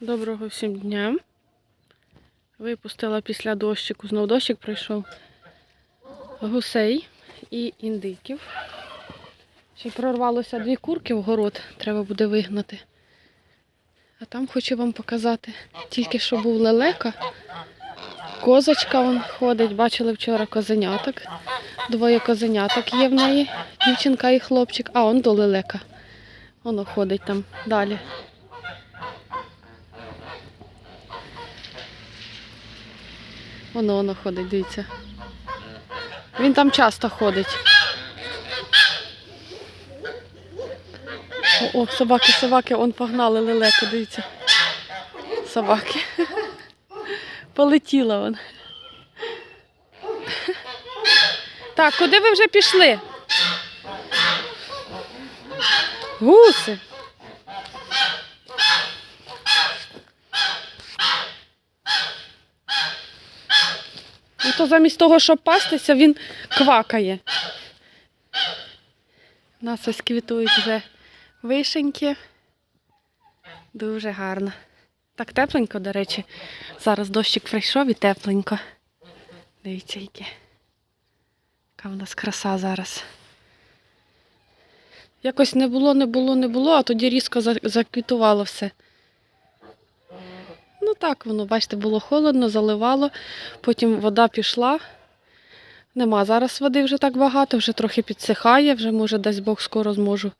Доброго всім дня. Випустила після дощику, знов дощик прийшов гусей і індиків. Ще прорвалося дві курки в город, треба буде вигнати. А там хочу вам показати. Тільки що був лелека, козочка вон ходить, бачили вчора козеняток. Двоє козеняток є в неї, дівчинка і хлопчик, а он до лелека. Воно ходить там далі. Воно воно ходить, дивіться. Він там часто ходить. О, о, собаки, собаки, он погнали лелеку, дивіться. Собаки. Полетіла вон. Так, куди ви вже пішли? Гуси. І то замість того, щоб пастися, він квакає. У нас ось квітують вже вишеньки. Дуже гарно. Так тепленько, до речі. Зараз дощик прийшов і тепленько. Дивіться, яке. Яка в нас краса зараз. Якось не було, не було, не було, а тоді різко за- заквітувало все. Ну так воно, бачите, було холодно, заливало, потім вода пішла. Нема зараз води вже так багато, вже трохи підсихає, вже може дасть Бог скоро зможу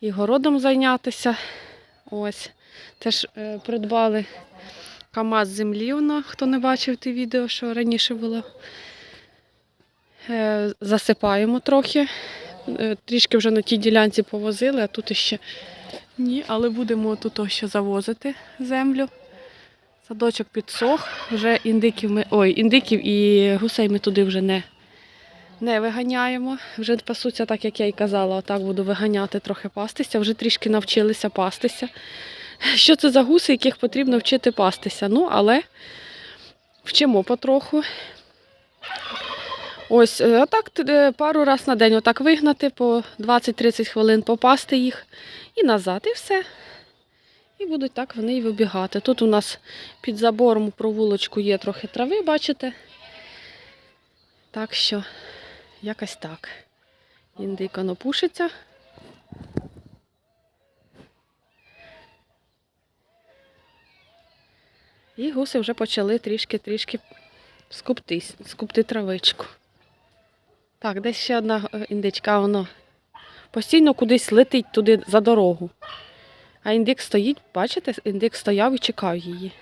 і городом зайнятися. Ось. Теж е, придбали КАМАЗ землі, воно, хто не бачив те відео, що раніше було. Е, засипаємо трохи. Е, трішки вже на тій ділянці повозили, а тут іще ні, але будемо тут ще завозити землю. Садочок підсох, вже індиків ми. Ой, індиків і гусей ми туди вже не, не виганяємо. Вже пасуться, так як я і казала, отак буду виганяти трохи пастися. Вже трішки навчилися пастися. Що це за гуси, яких потрібно вчити пастися? Ну, але вчимо потроху. Ось, е, отак е, пару раз на день отак вигнати по 20-30 хвилин попасти їх і назад, і все. І будуть так вони і вибігати. Тут у нас під забором у провулочку є трохи трави, бачите? Так що, якось так. Індика напушиться. І гуси вже почали трішки-трішки скуптись, скупти травичку. Так, десь ще одна е, індичка, воно постійно кудись летить туди за дорогу. А індик стоїть, бачите, індик стояв і чекав її.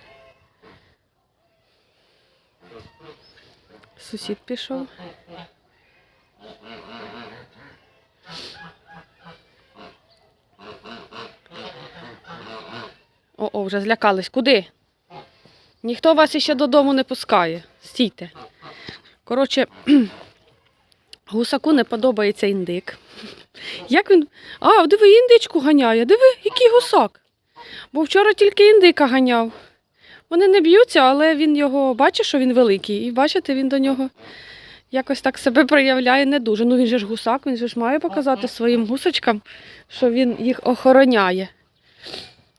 Сусід пішов. О, о, вже злякались. Куди? Ніхто вас іще додому не пускає. Стійте. Коротше, гусаку не подобається індик. Як він. А, диви, індичку ганяє. Диви, який гусак. Бо вчора тільки індика ганяв. Вони не б'ються, але він його бачить, що він великий. І бачите, він до нього якось так себе проявляє не дуже. Ну він же ж гусак, він же ж має показати своїм гусочкам, що він їх охороняє.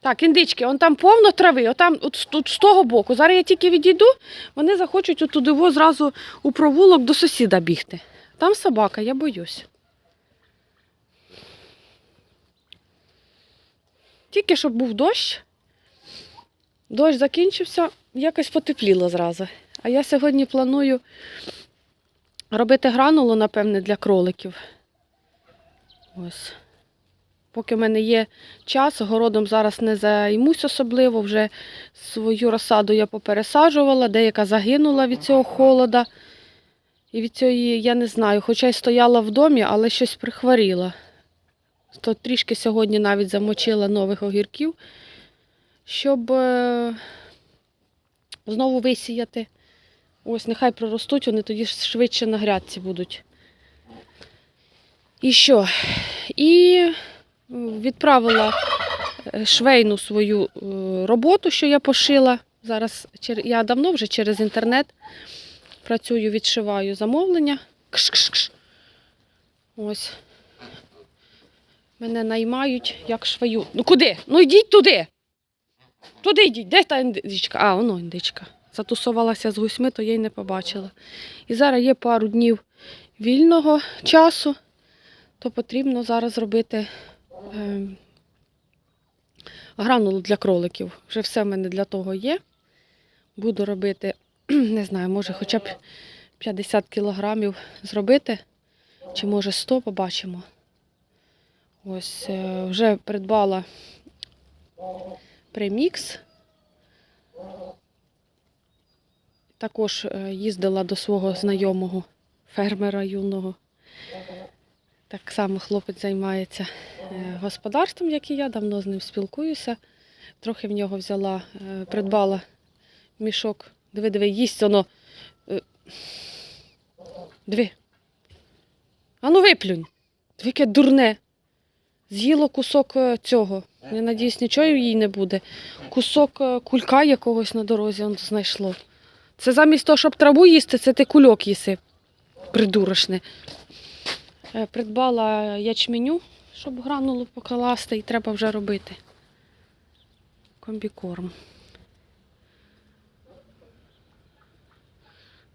Так, індички, он там повно трави, отам, от з- з того боку. Зараз я тільки відійду, вони захочуть отуди во зразу у провулок до сусіда бігти. Там собака, я боюсь. Тільки щоб був дощ. Дощ закінчився, якось потепліло зразу. А я сьогодні планую робити гранулу, напевне, для кроликів. Ось. Поки в мене є час, городом зараз не займусь особливо. Вже свою розсаду я попересаджувала, деяка загинула від цього холода. І від цієї, я не знаю, хоча й стояла в домі, але щось прихворіла. То трішки сьогодні навіть замочила нових огірків, щоб е, знову висіяти. Ось, нехай проростуть, вони тоді швидше на грядці будуть. І що? І відправила е, швейну свою е, роботу, що я пошила. Зараз я давно вже через інтернет працюю, відшиваю замовлення. Кш-кш-кш. Ось. Мене наймають як шваю. Ну куди? Ну йдіть туди. Туди йдіть, де та індичка? А, воно індичка. Затусувалася з гусьми, то я й не побачила. І зараз є пару днів вільного часу, то потрібно зараз зробити е, гранулу для кроликів. Вже все в мене для того є. Буду робити, не знаю, може хоча б 50 кілограмів зробити, чи може 100, побачимо. Ось е, вже придбала премікс. Також е, їздила до свого знайомого фермера юного. Так само хлопець займається е, господарством, як і я, давно з ним спілкуюся. Трохи в нього взяла, придбала мішок. Диви, диви, їсть воно. е, Диви. Ану виплюнь. Диви, дурне. З'їло кусок е, цього. Я надіюсь, нічого їй не буде. Кусок е, кулька якогось на дорозі он знайшло. Це замість того, щоб траву їсти, це ти кульок їси. Придурочне. Придбала ячменю, щоб гранулу покласти, і треба вже робити. Комбікорм.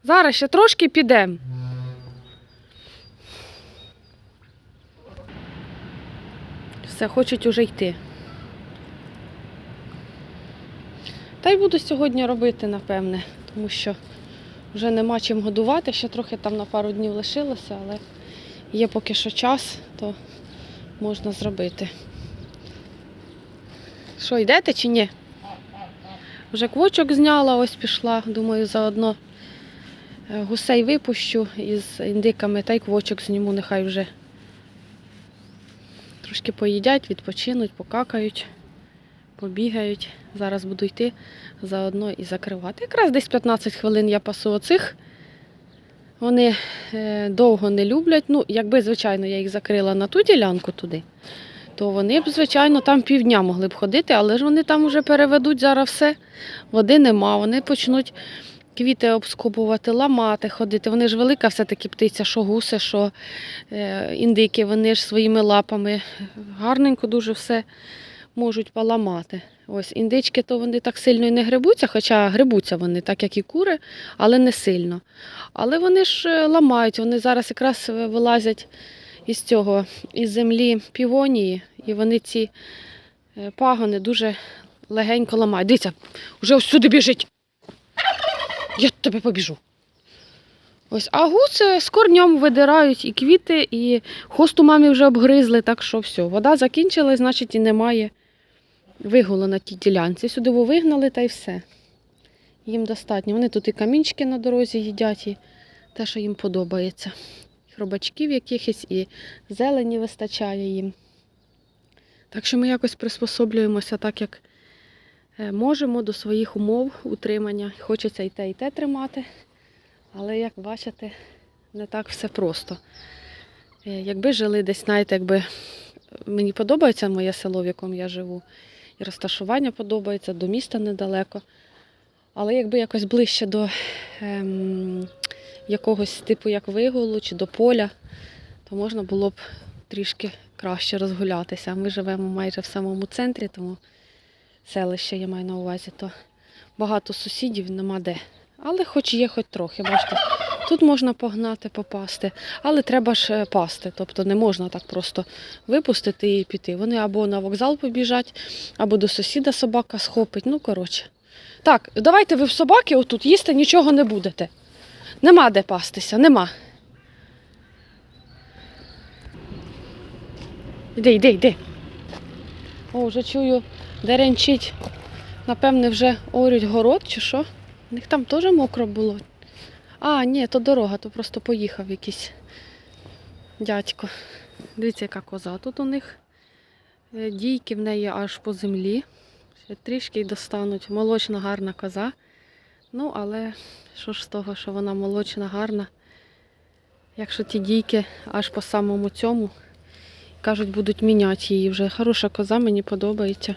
Зараз ще трошки підемо. Все, хочуть уже йти. Та й буду сьогодні робити, напевне, тому що вже нема чим годувати, ще трохи там на пару днів лишилося, але є поки що час, то можна зробити. Що, йдете чи ні? Вже квочок зняла, ось пішла. Думаю, заодно гусей випущу із індиками, та й квочок зніму, нехай вже трошки поїдять, відпочинуть, покакають, побігають. Зараз буду йти заодно і закривати. Якраз десь 15 хвилин я пасу оцих. Вони е, довго не люблять. Ну, якби, звичайно, я їх закрила на ту ділянку туди, то вони б, звичайно, там півдня могли б ходити, але ж вони там вже переведуть зараз все. Води нема, вони почнуть квіти обскубувати, ламати, ходити. Вони ж велика все-таки птиця, що гуси, що е, індики, вони ж своїми лапами гарненько дуже все можуть поламати. Ось індички, то вони так сильно і не грибуться, хоча грибуться вони, так як і кури, але не сильно. Але вони ж е, ламають, вони зараз якраз вилазять із цього, із землі півонії, і вони ці е, пагони дуже легенько ламають. Дивіться, вже сюди біжить. Я тебе побіжу. Ось, а гуси з корнем видирають і квіти, і хосту мамі вже обгризли, так що все, вода закінчилась, значить і немає вигулу на тій ділянці. Сюди вигнали та й все. Їм достатньо. Вони тут і камінчики на дорозі їдять, і те, що їм подобається. Хробачків якихось і зелені вистачає їм. Так що ми якось приспособлюємося так, як можемо до своїх умов утримання. Хочеться і те, і те тримати. Але, як бачите, не так все просто. Е, Якби жили десь, знаєте, якби мені подобається моє село, в якому я живу, і розташування подобається, до міста недалеко. Але якби якось ближче до ем, якогось типу як вигулу чи до поля, то можна було б трішки краще розгулятися. Ми живемо майже в самому центрі, тому селище я маю на увазі, то багато сусідів нема де. Але хоч є, хоч трохи, бачите, тут можна погнати, попасти, але треба ж е, пасти. Тобто не можна так просто випустити і піти. Вони або на вокзал побіжать, або до сусіда собака схопить. Ну, коротше. Так, давайте ви в собаки отут їсти нічого не будете. Нема де пастися, нема. Йди, йди, йди. О, вже чую, деренчить. Напевне, вже орють город чи що. У них там теж мокро було. А, ні, то дорога, то просто поїхав якийсь дядько. Дивіться, яка коза. Тут у них е, дійки в неї аж по землі. Ще трішки й достануть. Молочна гарна коза. Ну, але що ж з того, що вона молочна, гарна. Якщо ті дійки аж по самому цьому, кажуть, будуть міняти її вже. Хороша коза, мені подобається.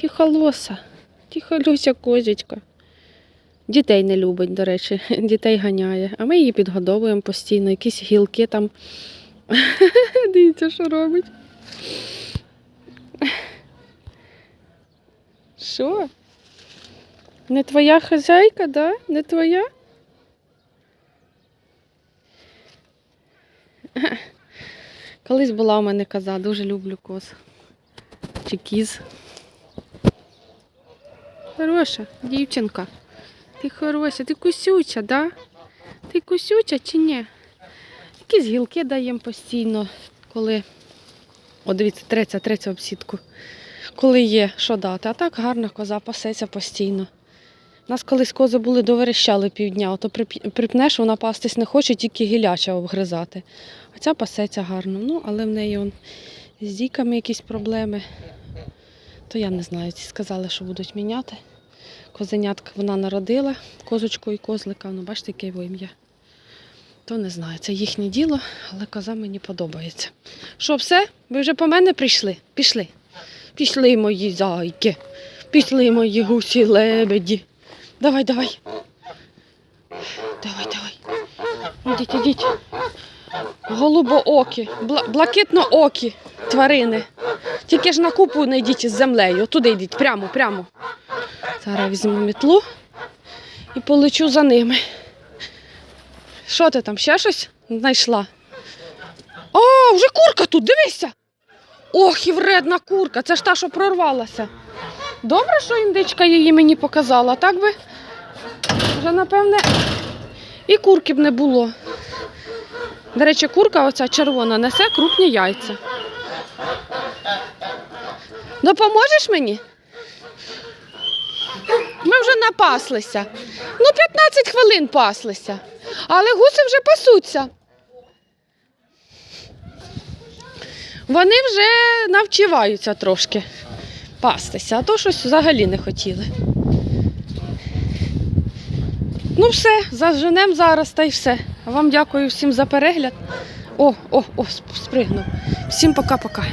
Тихолоса, тихолюся козечка. Дітей не любить, до речі, дітей ганяє. А ми її підгодовуємо постійно, якісь гілки там. Дивіться, що робить. Що? Не твоя хазяйка, да? Не твоя? Колись була у мене коза, дуже люблю коз. Чи кіз. Хороша дівчинка. Ти хороша, ти кусюча, да? Ти кусюча чи ні? Якісь гілки даємо постійно, коли. О, дивіться, третя, третя обсідку. Коли є що дати. А так гарна коза пасеться постійно. У нас колись кози були доверещали півдня, ото припнеш, вона пастись не хоче, тільки гіляча обгризати. А ця пасеться гарно. Ну, але в неї он, з дійками якісь проблеми. То я не знаю, ці сказали, що будуть міняти. Козенятка вона народила, козочку і козлика, ну бачите, яке його ім'я. То не знаю, це їхнє діло, але коза мені подобається. Що, все? Ви вже по мене прийшли? Пішли. Пішли мої зайки. Пішли мої гусі лебеді. Давай, давай. Давай, давай. Ідіть, ідіть. Голубоокі, бла- блакитноокі тварини. Тільки ж на купу не йдіть із землею. Туди йдіть, прямо, прямо. Зараз візьму мітлу і полечу за ними. Що ти там, ще щось знайшла? О, вже курка тут, дивися. Ох, і вредна курка, це ж та, що прорвалася. Добре, що індичка її мені показала, так би вже, напевне, і курки б не було. До речі, курка оця червона несе крупні яйця. Допоможеш мені? Ми вже напаслися. Ну, 15 хвилин паслися. Але гуси вже пасуться. Вони вже навчиваються трошки пастися, а то щось взагалі не хотіли. Ну, все, заженемо зараз та й все. Вам дякую всім за перегляд. О, о, о, спригнув. Всім пока-пока.